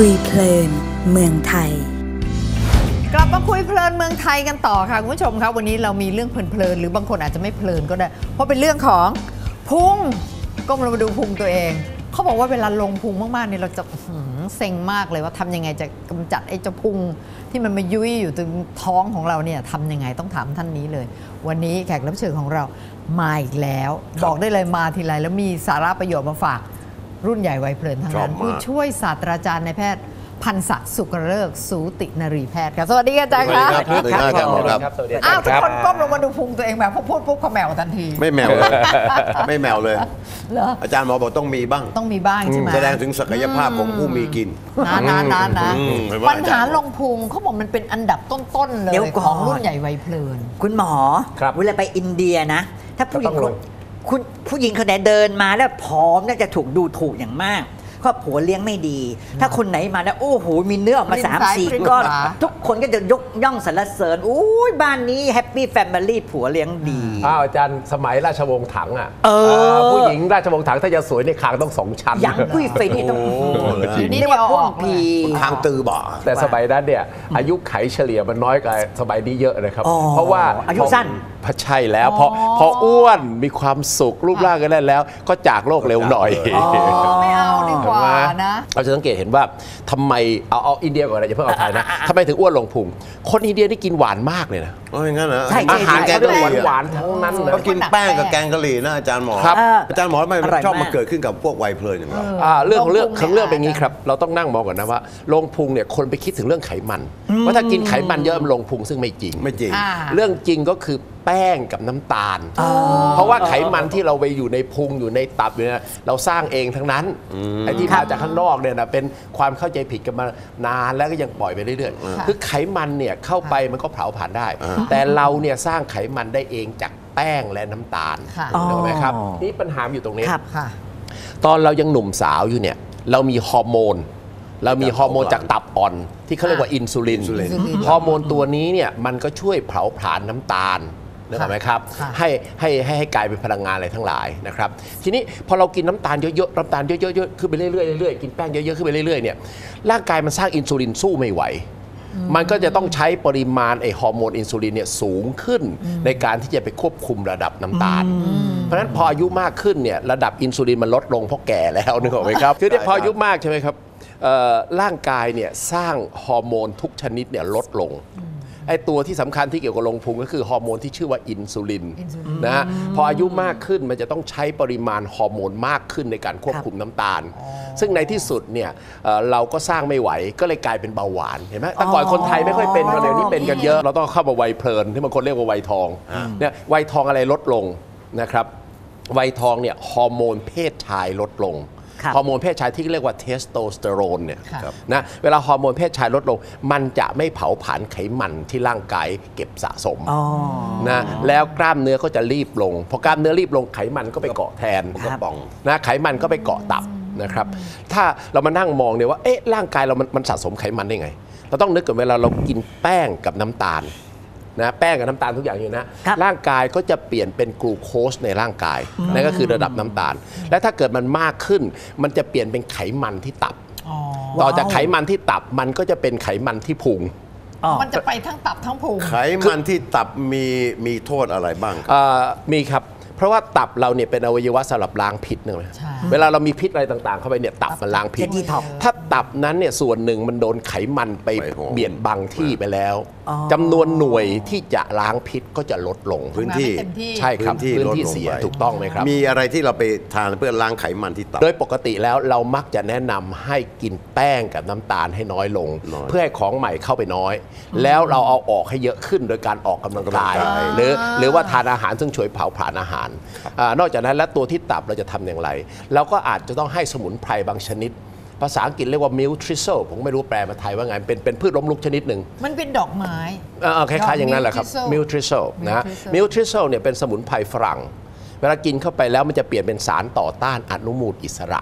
คุยเพลินเมืองไทย กลับมาคุยเพลินเมืองไทยกันต่อค่ะคุณผู้ชมครับวันนี้เรามีเรื่องเพลินๆหรือบางคนอาจจะไม่เพลินก็ได้ เพราะเป็นเรื่องของพุงก้มลงมาดูพุงตัวเองเขาบอกว่าเวลาลงพุงมากๆเนี่ยเราจะเซ็งมากเลยว่าทำยังไงจะกำจัดไอ้เจ้าพุงที่มันมายุ่ยอยู่ตรงท้องของเราเนี่ยทำยังไงต้องถามท่านนี้เลย วันนี้แขกรับเชิญของเรามาอีกแล้ว บอกได้เลยมาทีไรแล้วมีสาระประโยชน์มาฝาก รุ่นใหญ่วัยเพลินทั้งนั้นชอบมากผู้ช่วยศาสตราจารย์นายแพทย์พันศักดิ์สุกเริกษ์สูตินรีแพทย์ค่ะสวัสดีค่ะอาจารย์คะสวัสดีครับอาจารย์หมอครับสวัสดีอ้าวคทุกรับคนก้มลงมาดูพุงตัวเองแบบพอพูดปุ๊บเขาแมวทันที ไม่แมวเลยไม่แมวเลยเหรออาจารย์หมอบอกต้องมีบ้าง ต้องมีบ้างใช่ไหมแสดงถึงศักยภาพของผู้มีกินนะนะนะนะอืมเห็นว่าปัญหาอาจารย์ลงพุงเขาบอกมันเป็นอันดับต้นๆเลยเดี๋ยวก่ขอนองรุ่นใหญ่วัยเพลิน คุณหมอครับเวลาไปอินเดียนะ ถ้าผู้หญิงก็ต้องลง คุณผู้หญิงคนไหนเดินมาแล้วผอมน่าจะถูกดูถูกอย่างมาก ครอบผัวเลี้ยงไม่ดี ถ้าคนไหนมาแล้วโอ้โหมีเนื้อออกมาลิ้นสามซ้ายสี่ลิ้นก้อนขวาทุกคนก็จะยกย่องสรรเสริญอุ้ยบ้านนี้แฮปปี้แฟมิลี่ผัวเลี้ยงดีอ้าวอาจารย์สมัยราชวงศ์ถังอะเออาผู้หญิงราชวงศ์ถังถ้าจะสวยในคางต้องสองชั้นหยังกุ้ยเฟยนี่ต้องโอ้โหเดี๋ยวนี้เรียกว่าเอาพ่วองอกเลยพีทางตือบ่าแต่สมัยนั้นเนี่ยอายุไขเฉลี่ยมันน้อยกว่าสมัยนี้เยอะนะครับอ๋อเพราะว่าอายุสั้นพอใช่แล้วพอพออ้วนมีความสุขรูปร่างก็ได้แล้ว ก็จากโลกเร็วหน่อยไม่เอาดีกว่านะ เราจะสังเกตเห็นว่าทำไมเอาเอาอินเดียก่อนนะอย่าเพิ่งเอาไทยนะทำไมถึงอ้วนลงพุงคนอินเดียนี่กินหวานมากเลยนะ โอ้ยงั้นเหรอใช่ใช่อาหารแกงเขากะเรียหกรี่หวาอะนๆทั้งนั้นนะก็กินแป้งกับแกงกะหรี่นะอาจารย์หมอครับอาจารย์หมอทำไมอร่อยชอบมามากเกิดขึ้นกับพวกวัยเพลินอย่างเราอ่าเรื่องของเรื่องลงพุงของเรื่องเนี่ยเป็นอย่างนี้ครับ เราต้องนั่งมองก่อนนะว่าลงพุงเนี่ยคนไปคิดถึงเรื่องไขมันว่าถ้ากินไขมันเยอะมันลงพุงซึ่งไม่จริงไม่จริงอ่าเรื่องจริงก็คือแป้งกับน้ำตาล เพราะว่าไขมันที่เราไปอยู่ในพุงอยู่ในตับอยู่เนี่ยเราสร้างเองทั้งนั้นไอ้ที่มาจากข้างนอกเนี่ยนะเป็นความเข้าใจผิดกันมานานแล้วก็ยังปล่อยไปเรื่อยๆคือไขมันเนี่ยเข้าไปมันก็เผาผ่านได้แต่เราเนี่ยสร้างไขมันได้เองจากแป้งและน้ำตาลค่ะ ถูกไหมครับ อ๋อ นี่ปัญหาอยู่ตรงนี้ ครับค่ะ ตอนเรายังหนุ่มสาวอยู่เนี่ยเรามีฮอร์โมน เรามีฮอร์โมนจากตับอ่อน ที่เขาเรียกว่าอินซูลินอินซูลิน ฮอร์โมนตัวนี้เนี่ยมันก็ช่วยเผาผลาญน้ำตาลนึกออกไหมครับค่ะให้ให้ให้ให้กลายเป็นพลังงานอะไรทั้งหลายนะครับ ทีนี้พอเรากินน้ำตาลเยอะๆน้ำตาลเยอะๆขึ้นไปเรื่อยๆเรื่อยๆกินแป้งเยอะๆขึ้นไปเรื่อยๆเนี่ยร่างกายมันสร้างอินซูลินสู้ไม่ไหว มันก็จะต้องใช้ปริมาณไอฮอร์โมนอินซูลินเนี่ยสูงขึ้น ในการที่จะไปควบคุมระดับน้ำตาล เพราะฉะนั้นพออายุมากขึ้นเนี่ยระดับอินซูลินมันลดลงเพราะแก่แล้วนึกออกไหมครับคือที่พออายุมากใช่ไหมครับเอ่อร่างกายเนี่ยสร้างฮอร์โมนทุกชนิดเนี่ยลดลง ไอตัวที่สำคัญที่เกี่ยวกับลงพุงก็คือฮอร์โมนที่ชื่อว่าอินซูลินอินซูลินนะฮะพออายุมากขึ้นมันจะต้องใช้ปริมาณฮอร์โมนมากขึ้นในการควบคุมน้ำตาล ซึ่งในที่สุดเนี่ยเอ่อเราก็สร้างไม่ไหวก็เลยกลายเป็นเบาหวานเห็นไหมแต่ก่อนคนไทยไม่ค่อยเป็นกันเดี๋ยวนี้เป็นกันเยอะ เราต้องเข้ามาวัยเพลินที่บางคนเรียกว่าวัยทองเนี่ยวัยทองอะไรลดลงนะครับวัยทองเนี่ยฮอร์โมนเพศชายลดลงครับ ฮอร์โมนเพศชายที่เรียกว่าเทสโทสเตอโรนเนี่ยค่ะนะเวลาฮอร์โมนเพศชายลดลง มันจะไม่เผาผลาญไขมันที่ร่างกายเก็บสะสมอ๋อนะแล้วกล้ามเนื้อก็จะรีบลงพอกล้ามเนื้อรีบลงไขมันก็ไปเกาะแทนครับกระป๋องนะไขมันก็ไปเกาะตับนะครับถ้าเรามานั่งมองเนี่ยว่าเอ๊ะร่างกายเรามันมันสะสมไขมันได้ไง เราต้องนึกก่อนเวลาเรากินแป้งกับน้ำตาล นะแป้งกับน้ำตาลทุกอย่างอยู่นะ ครับร่างกายก็จะเปลี่ยนเป็นกลูโคสในร่างกายนั่นก็คือระดับน้ำตาล และถ้าเกิดมันมากขึ้น มันจะเปลี่ยนเป็นไขมันที่ตับอ๋อต่อจากไขมันที่ตับมันก็จะเป็นไขมันที่พุง อ๋อ มันจะไปทั้งตับทั้งพุง ไขมันที่ตับมีมีโทษอะไรบ้างครับ เอ่อมีครับ เพราะว่าตับเราเนี่ยเป็นอวัยวะสำหรับล้างพิษนึกไหมใช่ เวลาเรามีพิษอะไรต่างๆ เข้าไปเนี่ยตับมันล้างพิษ จะ detox ถ้าตับนั้นเนี่ยส่วนหนึ่งมันโดนไขมันไปไปโหมเบียดบังที่ไปแล้วอ๋อจำนวนหน่วยที่จะล้างพิษก็จะลดลงพื้นที่ทำงานไม่เต็มที่ ใช่ครับพื้นที่พื้นลดที่ลงเสียไปถูกต้องไหมครับ มีอะไรที่เราไปทานเพื่อล้างไขมันที่ตับ โดยปกติแล้วเรามักจะแนะนำให้กินแป้งกับน้ำตาลให้น้อยลง น้อยเพื่อให้ของใหม่เข้าไปน้อย แล้วเราเอาออกให้เยอะขึ้นโดยการออกกำลังกายออกกำลังกาย หรือหรือว่าทานอาหารซึ่งช่วยเผาผลาญอาหารอานอกจากนั้นแล้วตัวที่ตับเราจะทำอย่างไรเราก็อาจจะต้องให้สมุนไพรบางชนิด ภาษาอังกฤษเรียกว่ามิลทริโซผมไม่รู้แปลมาไทยว่าไงเป็นเป็นพืชล้มลุกชนิดหนึ่งมันเป็นดอกไม้เออคล้ายๆอย่างนั้นแหละครับ Miltrisol มิลทริโซนะฮะ Miltrisol มิลทริโซเนี่ยเป็นสมุนไพรฝรั่งเวลากินเข้าไปแล้วมันจะเปลี่ยนเป็นสารต่อต้านอนุมูลอิสระ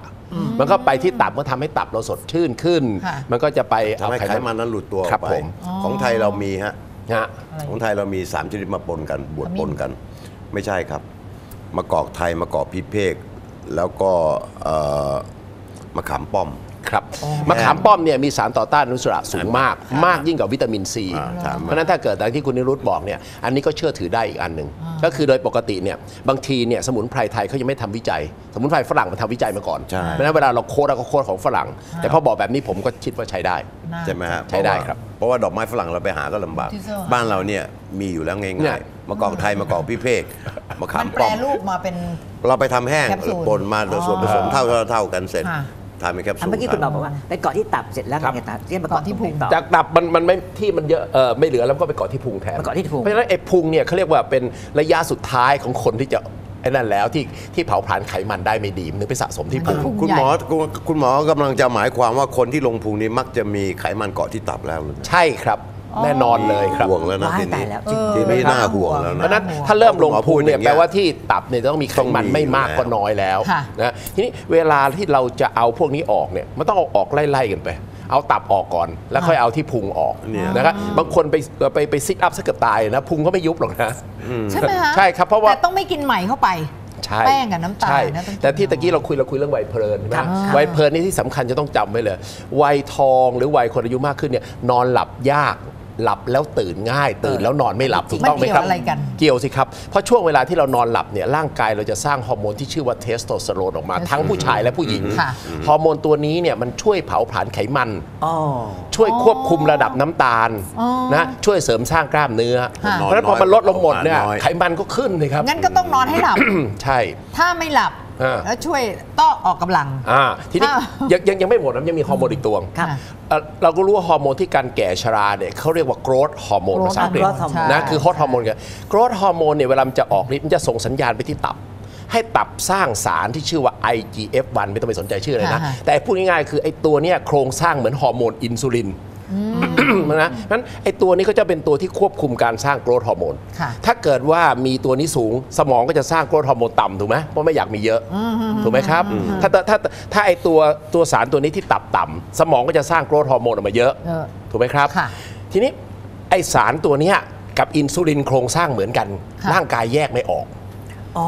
มันก็ไปที่ตับก็ทำให้ตับเราสดชื่นขึ้นค่ะมันก็จะไปทำให้ไขมันนั้นหลุดตัวอครัอบกไปผมของไทยเรามีฮะนะฮะของไทยเรามีสามชนิดมาปนกันบวชขมิ้นปนกัน ไม่ใช่ครับ มะกอกไทยมะกอกพริกเพก แล้วก็เอ่อมะขามป้อมครับมะขามป้อมเนี่ยมีสารต่อต้านอนุมูลอิสระสูงมาก มากยิ่งกว่าวิตามินซีอ่าถามมาเพราะฉะนั้นถ้าเกิดอย่างที่คุณนิรุตบอกเนี่ยอันนี้ก็เชื่อถือได้อีกอันหนึ่งก็คือโดยปกติเนี่ยบางทีเนี่ยสมุนไพรไทยเขายังไม่ทำวิจัย สมุนไพรฝรั่งมันทำวิจัยมาก่อนใช่เพราะฉะนั้นเวลาเราโค้ดเราก็โค้ดของฝรั่ง แต่พอบอกแบบนี้ผมก็คิดว่าใช้ได้ใช่ไหมฮะใช้ได้ครับเพราะว่าดอกไม้ฝรั่งเราไปหาก็ลำบากที่เสื้อบ้านเราเนี่ยมีอยู่แล้วเนี่ง่ายยๆ มะกอกไทยมะกอกพี่เพกมะขามัมนแปรป้อมรูปมาเป็น เราไปทำแห้งแคปซูลป่นมาโดยส่วนผสมอ๋อ เท่าเท่าเท่ากันเสร็จค่ะทานเป็นแคปซูอันลเมื่อกี้คุณบอกว่าไปเกาะที่ตับเสร็จแล้วครับไงต่อที่มาเกาะที่พุงต่อ จากตับมันมันไม่ที่มันเยอะเออไม่เหลือแล้วก็ไปเกาะที่พุงแทนไปเกาะที่พุง เพราะฉะนั้นไอ้พุงเนี่ยเขาเรียกว่าเป็นระยะสุดท้ายของคนที่จะไอ้นั่นแล้วที่ที่เผาผลาญไขมันได้ไม่ดีมันถึงไปสะสมที่พุงพุงคุณใหญ่หมอคุณคุณหมอกำลังจะหมายความว่าคนที่ลงพุงนี้มักจะมีไขมันเกาะที่ตับแล้วหรือ ใช่ครับ แน่นอนเลยครับห่วงแล้วนะว้ายทีตานี้ยแล้วเออทีนี้น่าห่วงแล้วเพนะราะฉะนั้นถ้าเริ่มลงหมอพูพุดงเนี่ยอย่างเงี้แปยลว่าที่ตับเนี่ยต้องมีไขมันไม่มากต้องมีอยู่ก็น้อยแล้วค่ะนะทีนี้เวลาที่เราจะเอาพวกนี้ออกเนี่ยมันต้องเอาออกไล่ๆกันไป เอาตับออกก่อน แล้วค่อยเอาที่พุงออกเนี่ยนะครับบางคนไปไปไปซิทอัพซะเกือบตายนะพุงก็ไม่ยุบหรอกนะใช่ไหมฮะใช่ครับเพราะว่าแต่ต้องไม่กินใหม่เข้าไปใช่แป้งกับน้ำตาลใช่นะต้องกินแต่ที่ตะกี้เราคุยเราคุยเรื่องวัยเพลินใช่ไหมครับวัยเพลินนี่ที่สำคัญจะต้องจำไว้เลยวัยทองหรือวัยคนอายุมากขึ้นเนี่ยนอนหลับยาก หลับแล้วตื่นง่าย ตื่นแล้วนอนไม่หลับถูกต้องไหมครับมันเกี่ยวอะไรกัน เกี่ยวสิครับ เพราะช่วงเวลาที่เรานอนหลับเนี่ยร่างกายเราจะสร้างฮอร์โมนที่ชื่อว่าเทสโทสเตอโรนออกมา ทั้งผู้ชายและผู้หญิง ค่ะ ฮอร์โมนตัวนี้เนี่ยมันช่วยเผาผลาญไขมัน อ๋อ ช่วยควบคุมระดับน้ำตาลอ๋อ นะช่วยเสริมสร้างกล้ามเนื้อ ค่ะ เพราะฉะนั้นพอมันลดลงหมดเนี่ยน้อย ไขมันก็ขึ้นเลยครับ งั้นก็ต้องนอนให้หลับ ใช่ ถ้าไม่หลับ อ่า แล้วช่วยต้องออกกำลัง อ่าทีนี้อ้าวยังยังยังไม่หมดนะยังมีฮอร์โมนอีกตัวครับเอ่อเราก็รู้ว่าฮอร์โมนที่การแก่ชราเนี่ยเขาเรียกว่า growth hormone growth ภาษาอังกฤษ growth hormone นะ คือ growth hormone กัน growth hormone เนี่ยเวลามันจะออกฤทธิ์มันจะส่งสัญญาณไปที่ตับ ให้ตับสร้างสารที่ชื่อว่า IGF-1 ไม่ต้องไปสนใจชื่อเลยนะค่ะแต่พูดง่ายๆ คือไอ้ตัวเนี้ยโครงสร้างเหมือนฮอร์โมนอินซูลิน นะนั้นไอ้ตัวนี้ก็จะเป็นตัวที่ควบคุมการสร้างโกรทฮอร์โมน ค่ะ ถ้าเกิดว่ามีตัวนี้สูงสมองก็จะสร้างโกรทฮอร์โมนต่ำถูกไหมเพราะไม่อยากมีเยอะ ถูกไหมครับ ถ้าถ้าถ้าถ้าไอตัวตัวสารตัวนี้ที่ตับต่ำสมองก็จะสร้างโกรทฮอร์โมนออกมาเยอะ เออ ถูกไหมครับ ค่ะทีนี้ไอสารตัวเนี้ยกับอินซูลินโครงสร้างเหมือนกัน ค่ะ ร่างกายแยกไม่ออก อ๋อ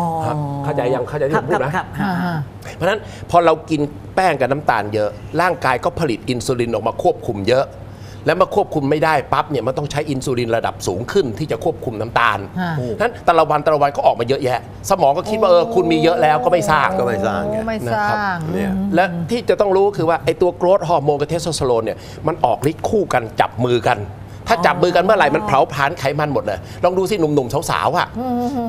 เข้าใจยังเข้าใจที่ผมพูดนะครับครับ อ่าครับฮะเพราะฉะนั้นพอเรากินแป้งกับน้ำตาลเยอะ ร่างกายก็ผลิตอินซูลินออกมาควบคุมเยอะ แล้วมาควบคุมไม่ได้ปั๊บเนี่ยมันต้องใช้อินซูลินระดับสูงขึ้นที่จะควบคุมน้ำตาลฮะ นั้นแต่ละวันแต่ละวันก็ออกมาเยอะแยะ สมองก็คิดว่าเออคุณมีเยอะแล้วก็ไม่สร้าง ก็ไม่สร้างไงโอ้ไม่สร้างเนี่ย และที่จะต้องรู้คือว่าไอ้ตัวโกรทฮอร์โมนกับเทสโทสเตอโรนเนี่ยมันออกฤทธิ์คู่กันจับมือกัน ถ้าจับมือกันเมื่อไหร่มันเผาผลาญไขมันหมดเลยลองดูสิหนุ่มๆสาวๆอะ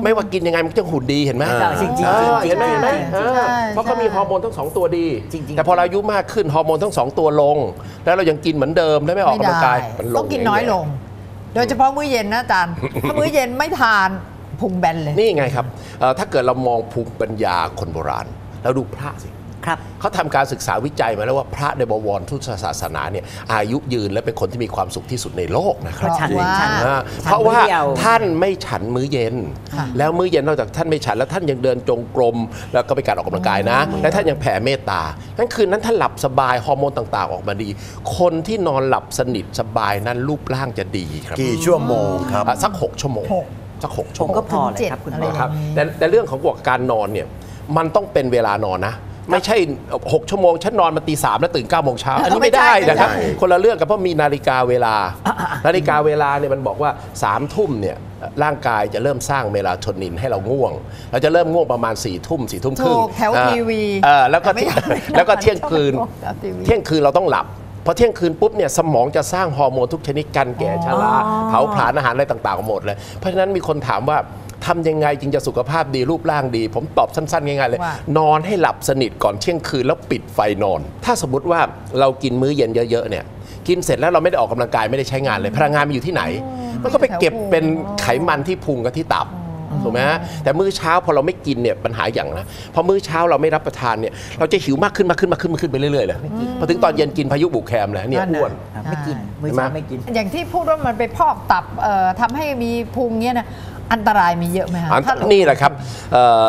ไม่ว่ากินยังไงมันก็จะหุ่นดีเห็นไหมใช่จริงๆจริงเอๆอเห็นไหมเห็นไหมจริงๆเออใช่เพราะเขามีฮอร์โมนทั้งสองตัวดีจริงๆแต่พอเราอายุมากขึ้นฮอร์โมนทั้งสองตัวลง แล้วเรายังกินเหมือนเดิมและไม่ออกกำลังกายมันลต้องกินน้อยลง โดยเฉพาะมื้อเย็นนะอาจารย์ถ้ามื้อเย็นไม่ทานพุงแบนเลยนี่ไงครับเอ่อถ้าเกิดเรามองภูมิปัญญาคนโบราณเราดูพระสิ ครับเขาทำการศึกษาวิจัยมาแล้วว่าพระในบวรทุตศาสนาเนี่ยอายุยืนและเป็นคนที่มีความสุขที่สุดในโลกนะคเพรับราะฉันว่าฉันอ่าฉันเพราะว่ามื้อเดียวท่านไม่ฉันมื้อเย็นค่ะแล้วมื้อเย็นนอกจากท่านไม่ฉันแล้วท่านยังเดินจงกรมแล้วก็ไปการออกกำลังกายนะ และท่านยังแผ่เมตตานั้นคืนนั้นท่านหลับสบายฮอร์โมนต่างๆ ออกมาดี คนที่นอนหลับสนิทสบายนั้นรูปร่างจะดีครับกี่ชั่วโมงครับอะสักหกชั่วโมงหกสักหกผชั่วมโมงก็พอเลยครับคุณหมออะไรครับอย่างนี้แต่แต่เรื่องของการนอนเนี่ยมันต้องเป็นเวลานอนนะ ไม่ใช่ 6 ชั่วโมง ฉันนอนมาตีสามแล้วตื่น9ก้าโมงเช้าอันนี้ไม่ได้นะครับไม่ใช่คนละเรื่องกับเพราะมีนาฬิกาเวลา นาฬิกาเวลาเนี่ยมันบอกว่า3ามทุ่มเนี่ยร่างกายจะเริ่มสร้างเมลาโทนินให้เราง่วง เราจะเริ่มง่วงประมาณ4ี่ทุ่มสี่ทุ่มครึ่งถูกแถวอ่าทีวีเออแล้วก็แต่ไม่อยากไม่อยากแล้วก็เที่ยงคืนแถวทีวีเที่ยงคืนเราต้องหลับพอเที่ยงคืนปุ๊บเนี่ยสมองจะสร้างฮอร์โมนทุกชนิดกันแก่ชราเผาผลาญอาหารอะไรต่างๆหมดเลย เพราะฉะนั้นมีคนถามว่า ทำยังไงจึงจะสุขภาพดีรูปร่างดี ผมตอบสั้นๆง่ายๆเลย ว่านอนให้หลับสนิทก่อนเที่ยงคืนแล้วปิดไฟนอน ถ้าสมมติว่าเรากินมื้อเย็นเยอะๆเนี่ยกินเสร็จแล้วเราไม่ได้ออกกำลังกายไม่ได้ใช้งานเลย พลังงานมันอยู่ที่ไหน มันก็ไปเก็บเป็นไขมันที่พุงกับที่ตับถูกไหมฮะแต่มื้อเช้าพอเราไม่กินเนี่ยปัญหาอย่างนะพอมื้อเช้าเราไม่รับประทานเนี่ยเราจะหิวมากขึ้นมากขึ้นมากขึ้นมากขึ้นไปเรื่อยๆเลยพอถึงตอนเย็นกินพายุบุกแคมแล้วเนี่ยนั่นน่ะอ้วน ครับไม่กินใช่มื้อเช้าไม่กิน อย่างที่พูดว่ามันไปพอกตับเอ่อทำให้มีพุงเงี้ยนะ อันตรายมีเยอะไหมคะอันถ้านี่แหละครับเอ่อ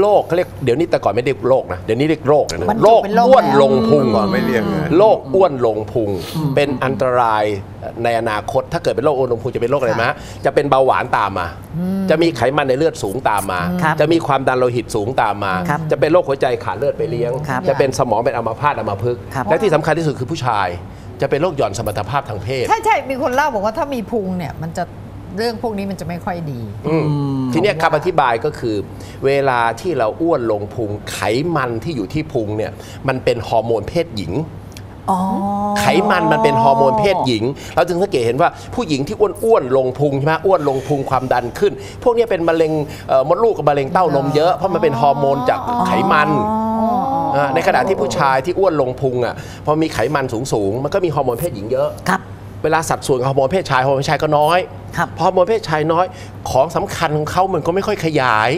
โรคเขาเรียกเดี๋ยวนี้แต่ก่อนไม่เรียกโรคนะเดี๋ยวนี้เรียกโรคนะมันโรคเป็นโรคอ้วนแล้ว ลงพุง ก่อนไม่เรียกไงโรคอ้วนลงพุงเป็นอันตรายในอนาคต ถ้าเกิดเป็นโรคอ้วนลงพุงจะเป็นโรคอะไรไหมจะเป็นเบาหวานตามมา จะมีไขมันในเลือดสูงตามมา ครับจะมีความดันโลหิตสูงตามมา ครับจะเป็นโรคหัวใจขาดเลือดไปเลี้ยง ครับจะเป็นสมองเป็นอัมพาตอัมพฤกษ์ครับและที่สำคัญที่สุดคือผู้ชาย จะเป็นโรคหย่อนสมรรถภาพทางเพศ ใช่ใช่มีคนเล่าบอกว่าถ้ามีพุงเนี่ยมันจะ เรื่องพวกนี้มันจะไม่ค่อยดี อืมทีเนี้ยคำอธิบายก็คือ เวลาที่เราอ้วนลงพุงไขมันที่อยู่ที่พุงเนี่ยมันเป็นฮอร์โมนเพศหญิง อ๋อ ไขมันมันเป็นฮอร์โมนเพศหญิง เราจึงสังเกตเห็นว่าผู้หญิงที่อ้วนๆลงพุงใช่ไหมอ้วนลงพุงความดันขึ้น พวกเนี้ยเป็นมะเร็งเอ่อมดลูกกับมะเร็งเต้านมเยอะเพราะมันเป็นฮอร์โมนจากไขมันาในขณะที่ผู้ชายที่อ้วนลงพุงอะพอมีไขมันสูงๆมันก็มีฮอร์โมนเพศหญิงเยอะ ครับ เวลาสัดส่วนของฮอร์โมนเพศชายฮอร์โมนเพศชายก็น้อย ครับพอฮอร์โมนเพศชายน้อยของสำคัญของเขามันก็ไม่ค่อยขยาย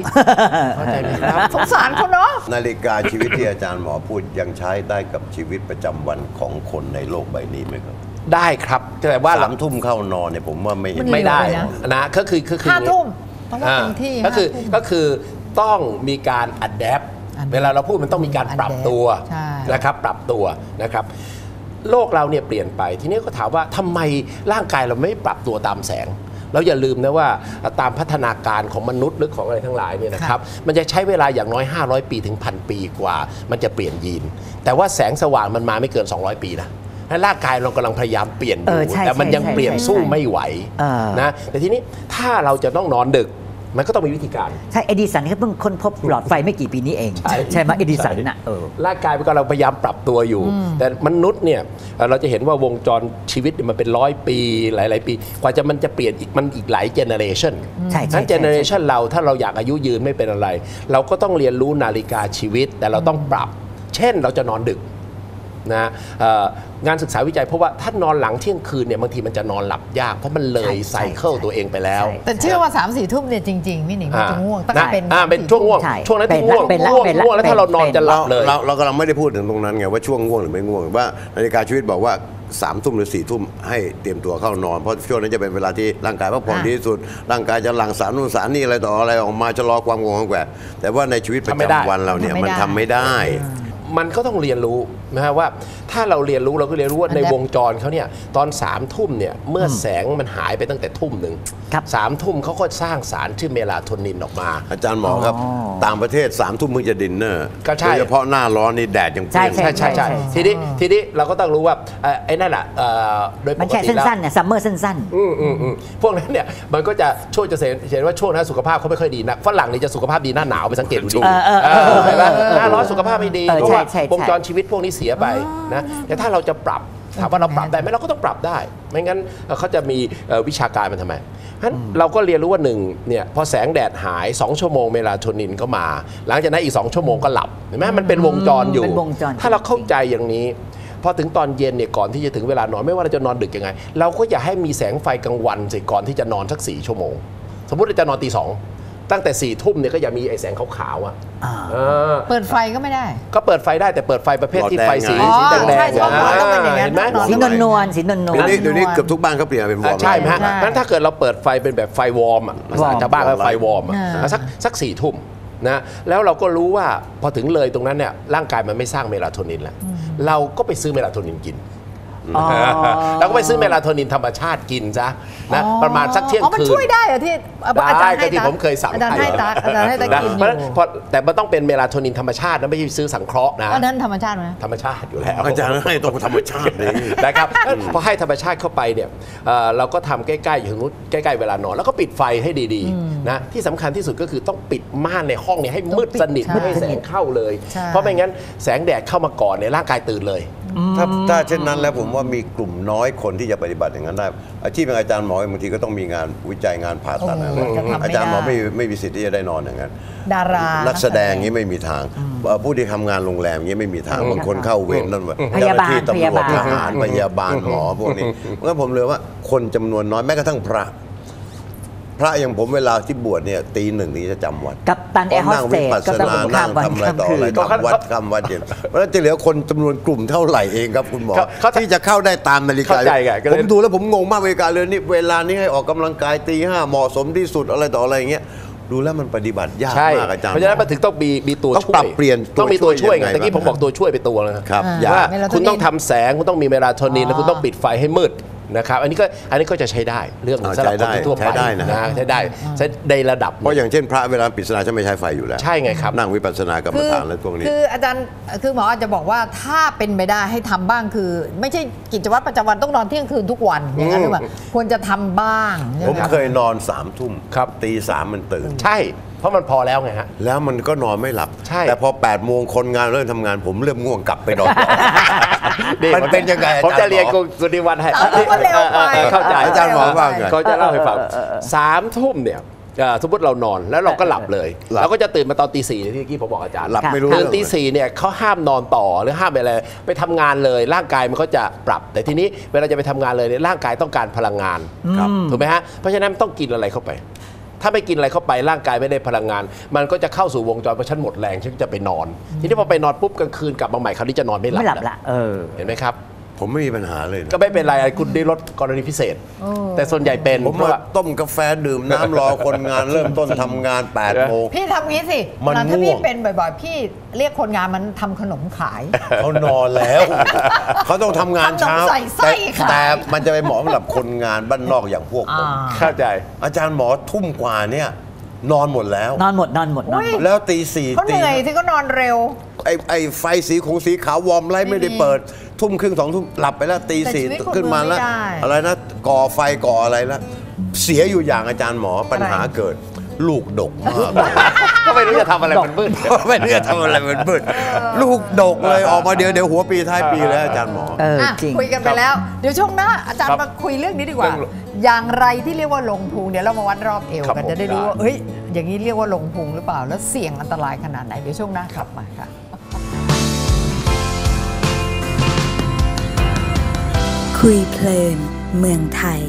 เข้าใจไหมครับสงสารเขาเนาะนาฬิกาชีวิตที่อาจารย์หมอพูดยังใช้ได้กับชีวิตประจำวันของคนในโลกใบนี้ไหมครับ ได้ครับแต่ว่าสามทุ่มเข้านอนเนี่ยผมว่าไม่เห็นมันไม่ได้เร็วไปนะนะก็คือก็คือห้าอย่งนี้ทุ่มต้องว่าเต็มที่ก็คือห้าทุ่มก็คือต้องมีการอัดแอป adapt เวลาเราพูดมันต้องมีการปรับตัวใช่นะครับปรับตัวนะครับ โลกเราเนี่ยเปลี่ยนไป ทีนี้ก็ถามว่าทำไมร่างกายเราไม่ปรับตัวตามแสงเราอย่าลืมนะว่าตามพัฒนาการของมนุษย์หรือของอะไรทั้งหลายเนี่ยนะครับมันจะใช้เวลาอย่างน้อย 500 ปีถึงพันปีกว่า มันจะเปลี่ยนยีน แต่ว่าแสงสว่างมันมาไม่เกิน 200 ปีนะและร่างกายเรากำลังพยายามเปลี่ยนอเอยู่อใช่แต่มันยังใช่เปลี่ยนใช่สู้ใช่ไม่ไหวเออนะแต่ทีนี้ถ้าเราจะต้องนอนดึก มันก็ต้องมีวิธีการ ใช่เอดิสันเขาเพิ่งค้นพบหลอดไฟไม่กี่ปีนี้เองใช่ใช่ไหมเอดิสันน่ะเออร่างกายมันก็เราพยายามปรับตัวอยู่ แต่มนุษย์เนี่ยเอ่อเราจะเห็นว่าวงจรชีวิตเนี่ยมันเป็นร้อยปีหลาย ๆ ปี กว่าจะมันจะเปลี่ยนอีกมันอีกหลายเจเนอเรชันใช่ใช่นั้นใช่เจเนอเรชันเราถ้าเราอยากอายุยืนไม่เป็นอะไร เราก็ต้องเรียนรู้นาฬิกาชีวิต แต่เราต้องปรับ เช่นเราจะนอนดึก นะเอ่องานศึกษาวิจัยเพราะว่าถ้านอนหลังเที่ยงคืนเนี่ยบางทีมันจะนอนหลับยากเพราะมันเลยใช่ไซเคิลใช่ตัวเองไปแล้วใช่แต่เชื่อว่า3ามสี่ทุ่มเนี่ยจริงๆ พี่หนิงมันจะง่วงตั้งแต่นะเป็นอ่าเป็นช่วงง่วงใช่ช่วงนั้นที่เป็นละง่วงเป็นละง่วงเป็นละง่วงแล้วถ้าเรานอนเป็นจะหลับเลยเราเรากำลังไม่ได้พูดถึงตรงนั้นไงว่าช่วงง่วงหรือไม่ง่วงว่านาฬิกาชีวิตบอกว่าสามทุ่มหรือสี่ทุ่มให้เตรียมตัวเข้านอน เพราะช่วงนั้นจะเป็นเวลาที่ร่างกายพักผ่อนอ่าดีที่สุด ร่างกายจะหลั่งสารนู่นสารนี่อะไรต่ออะไรออกมาจะรอความง่วงความแกว่แต่ว่าในชีวิตประทำไม่ได้จำวันเราเนี่ยทำไม่มันได้ทำไม่ได้ มันก็ต้องเรียนรู้ นะฮะว่าถ้าเราเรียนรู้เราก็เรียนรู้ว่าใน Adapt วงจรเขาเนี่ยตอนสามทุ่มเนี่ยเมื่อแสงมันหายไปตั้งแต่ทุ่มหนึ่งครับสามทุ่มเขาก็สร้างสารชื่อเมลาโทนินออกมา อาจารย์หมอครับอ๋อต่างประเทศสามทุ่มมึงจะดินเนอร์ก็ใช่โดยเฉพาะหน้าร้อนนี่แดดยังเปรี้ยงใช่ใช่ใช่ใช่ใช่ทีนี้ทีนี้เราก็ต้องรู้ว่าเอ่อไอ้นั่นอะเอ่อโดยปมันกแค่ติแล้วสั้นๆเนี่ยซัมเมอร์สั้นอืมอืมอืมพวกนั้นเนี่ยมันก็จะช่วยจะเห็นว่าช่วงนั้นสุขภาพเขาไม่ค่อยดีนะฝรั่งนี่จะสุขภาพดีหน้าหนาวไปสังเกตดูดิเออเออเออเออเห็นไหมหน้าร้อนสุขภาพไม่ดีเออเพราะว่าใช่ใช่ใช่วงจรชีวิตพวกนี้เสียไปนะแต่ถ้าเราจะปรับถามว่าเราปรับได้ไหมเราก็ต้องปรับได้ ไม่งั้นเอ่อเขาจะมีเอ่อวิชาการมันทำไมฉะนั้นเราก็เรียนรู้ว่าหนึ่งเนี่ยพอแสงแดดหาย 2 ชั่วโมงเมลาโทนินก็มา หลังจากนั้นอีก 2 ชั่วโมงก็หลับเห็นไหมมันเป็นวงจรอยู่เป็นวงจรถ้าเราเข้าใจอย่างนี้พอถึงตอนเย็นเนี่ยก่อนที่จะถึงเวลานอนไม่ว่าเราจะนอนดึกยังไง เราก็อย่าให้มีแสงไฟกลางวันสิก่อนที่จะนอนสักสี่ชั่วโมง สมมุติเราจะนอนตีสอง ตั้งแต่สี่ทุ่มเนี่ยก็อย่ามีไอ้แสงขาวๆอะอ่าเออเปิดไฟก็ไม่ได้ ก็เปิดไฟได้แต่เปิดไฟประเภทที่หลอดแดงไฟสีไงสีแดงอ๋อใช่ๆใช่ต้องเป็นอย่างนั้น เห็นไหมต้องๆสีนวลนวลๆสีนวลนวล เดี๋ยวนี้นวลเดี๋ยวนี้เกือบทุกบ้านเขาเปลี่ยนเป็นวออ่าร์มใช่ไหมฮะใช่นั้นถ้าเกิดเราเปิดไฟเป็นแบบไฟวอร์มอะภาษาวอร์ม ชาวบ้านก็ไฟวอร์มอะอ่า สักสักสี่ทุ่มนะแล้วเราก็รู้ว่าพอถึงเลยตรงนั้นเนี่ยร่างกายมันไม่สร้างเมลาโทนินแล้ว เราก็ไปซื้อเมลาโทนินกิน อ๋อ เราก็ไปซื้อเมลาโทนินธรรมชาติกินซะนะอ๋อประมาณสักเที่ยงอ๋อมันคืนช่วยได้เหรอที่อาจารย์ได้ก็ให้ที่ตาผมเคยสั่งอาจารย์ให้ตาอาจารย์ให้ตานะกินอเพราะฉะนั้นยู่พอแต่มันต้องเป็นเมลาโทนินธรรมชาตินะไม่ใช่ซื้อสังเคราะห์นะอันนั้นธรรมชาติไหมธรรมชาติอยู่แล้วอาจารย์ให้ตรงธรรมชาติเลยนะครับพอให้ธรรมชาติเข้าไปเนี่ยเอ่อเราก็ทำใกล้ๆอยู่ตรงนู้นใกล้ๆเวลานอน แล้วก็ปิดไฟให้ดีๆนะที่สำคัญที่สุดก็คือต้องปิดม่านในห้องเนี่ยให้มืดสนิทต้องปิดไม่ให้แสงเข้าเลย ใช่ เพราะไม่งั้นแสงแดดเข้ามาก่อนเนี่ยร่างกายตื่นเลย ถ้าถ้าเช่นนั้นแล้วผมว่ามีกลุ่มน้อยคนที่จะปฏิบัติอย่างนั้นได้ อาชีพเป็นอาจารย์หมอบางทีก็ต้องมีงานวิจัยงานผ่าตัดอะไรโอ้โหจะทำไม่อาจารย์หมอได้ไม่ไม่มีสิทธิ์ที่จะได้นอนอย่างนั้นดารานักแสดงอย่างนี้ไม่มีทางเอ่อผู้ที่ทำงานโรงแรมอย่างนี้ไม่มีทางบางคนเข้าเวรนั่นว่าพยาบาลเจ้หน้ที่ตำรวจพทยาบาล หารพยาบาลหมอพวกนี้เพราะฉะนั้นผมเลยว่าคนจำนวนน้อยแม้กระทั่งพระ พระอย่างผมเวลาที่บวชเนี่ยตีหนึ่งนี้จะจำวัดกัปตันแอร์โฮสนั่งเตวิสปัสก็สต้องนาข้านั่มงวันทำอะไรข้ามต่อคือะไรนก็เขาทำวัดทำวัดเย็นเพราะฉะนั้นจะเหลือคนจำนวนกลุ่มเท่าไหร่เองครับคุณหมอเขาเขาที่จะเข้าได้ตามนาฬิกาเข้าใจไงก็เลย ผมดูแล้วผมงงมากนาฬิกาเรือนนี่เวลานี้ให้ออกกำลังกายตีห้าเหมาะสมที่สุดอะไรต่ออะไรอย่างเงี้ยดูแล้วมันปฏิบัติยากใช่มากอาจารย์ เพราะฉะนั้นมันถึงต้องมีมีตัวต้องช่วยปรับเปลี่ยนตัวต้องมีตัวช่วยไงช่วยยังไงตะกี้ผมบ้างบอกตัวช่วยไปตัวแล้วนะครับอ่า อย่า ว่าเมลาโทนินคุณต้องทำแสงคุณต้องมีเมลาโทนินอ๋อแล้วคุณต้องปิดไฟให้มืด นะครับอันนี้ก็อันนี้ก็จะใช้ได้เรื่องหนึ่งอ่าสำหรับใช้คนได้ทั่วไปใช้ได้นะใช้ได้ใช้ในระดับเพราะอย่างเช่นพระเวลาปริศนาจะไม่ใช้ไฟอยู่แล้วใช่ไงครับ นั่งวิปัสสนากรรมฐานอะไรพวกนี้ คืออาจารย์คือหมออาจจะบอกว่าถ้าเป็นไปได้ให้ทำบ้างคือ ไม่ใช่กิจวัตรประจำวันต้องนอนเที่ยงคืนทุกวันอย่างนั้นหรือเปล่าควรจะทำบ้างใช่ผไหมครับ เคยนอนสามทุ่มครับ ตีสามมันตื่น ใช่เพ ราะมันพอแล้วไงฮะ แล้วมันก็นอนไม่หลับ ใช่ แต่พอ8ปดโมงคนงานเริ่มทำงานผมเริ่มง่วงกลับไปนอนมันเป็นยังไงอาผมจารย์จะเรียนหมอคุณสุนิวันให้สามทุ่มก็เร็วไป ออเข้าใจอาจารย์หมอว่าไง เขาจะเล่าให้ฟังสามทุ่มเนี่ยเอ่อสมมติเรานอนแล้วเราก็หลับเลยหลับเราก็จะตื่นมาตอนตีสี่ที่เมื่อกี้ผมบอกอาจารย์หลับไม่รู้ตื่นเรื่องตีสี่เนี่ยเขาห้ามนอนต่อหรือห้ามอะไรไปทำงานเลยร่างกายมันก็จะปรับ แต่ทีนี้เวลาจะไปทำงานเลยเนี่ยร่างกายต้องการพลังงานครับถูกไหมฮะเพราะฉะนั้นต้องกินอะไรเข้าไป ถ้าไม่กินอะไรเข้าไปร่างกายไม่ได้พลังงาน มันก็จะเข้าสู่วงจรเพราะฉันหมดแรงฉันจะไปนอน ทีนี้พอไปนอนปุ๊บกลางคืนกลับมาใหม่คราวนี้จะนอนไม่หลับไม่หลับละเออเห็นไหมครับ ผมไม่มีปัญหาเลยนะก็ไม่เป็นไรคุณได้ลดกรณีพิเศษ แต่ส่วนใหญ่เป็นผมเพราะมาว่า ต้มกาแฟดื่มน้ำรอคนงานเริ่มต้นทำงาน8ปดโมง พี่ทำงี้สิมันเวลาถ้าง่พี่วง เป็นบ่อยๆ พี่เรียกคนงานมันทำขนมขาย เขานอนแล้ว เขาต้องทำงานเช้าขนมใส่ไส้แต่ขายแต่มันจะไปเหมาะสำหรับคนงานบ้านนอกอย่างพวกผม อ่า เข้าใจ อาจารย์หมอทุ่มกว่าเนี่ย นอนหมดแล้ว นอนหมดนอนหมดนอนหมด แล้วตีสี่เขาเหตีนื่อยที่ก็นอนเร็ว ไอ้ไอ้ไฟสีของสีขาววอร์มไลท์ไม่ได้เปิด ทุ่มครึ่งสองทุ่มหลับไปแล้วตีแต่สี่ชีวิตคนขึ้นมาแล้ว เมืองไม่ได้ อะไรนะก่อไฟก่ออะไรแล้วเสียอยู่อย่างอาจารย์หมอปัญหาอะไรเกิด ลูกดกมากก็ไม่รู้จะทำอะไรมันมืดไม่รู้จะทำอะไรมันมืดลูกดกเลยออกมาเดี๋ยวเดี๋ยวหัวปีท้ายปีแล้วอาจารย์หมอเอออะจริงคุยกันไปแล้ว เดี๋ยวช่วงหน้าอาจารครัย์บมาคุยเรื่องนี้ดีกว่าเรื่องอย่างไรที่เรียกว่าลงพุงเดี๋ยวเรามาวัดรอบเอวครับกันผมจะได้รู้ว่าได้เฮ้ยอย่างนี้เรียกว่าลงพุงหรือเปล่าแล้วเสี่ยงอันตรายขนาดไหนเดี๋ยวช่วงหน้ากลับมาค่ะคุยเพลินเมืองไทย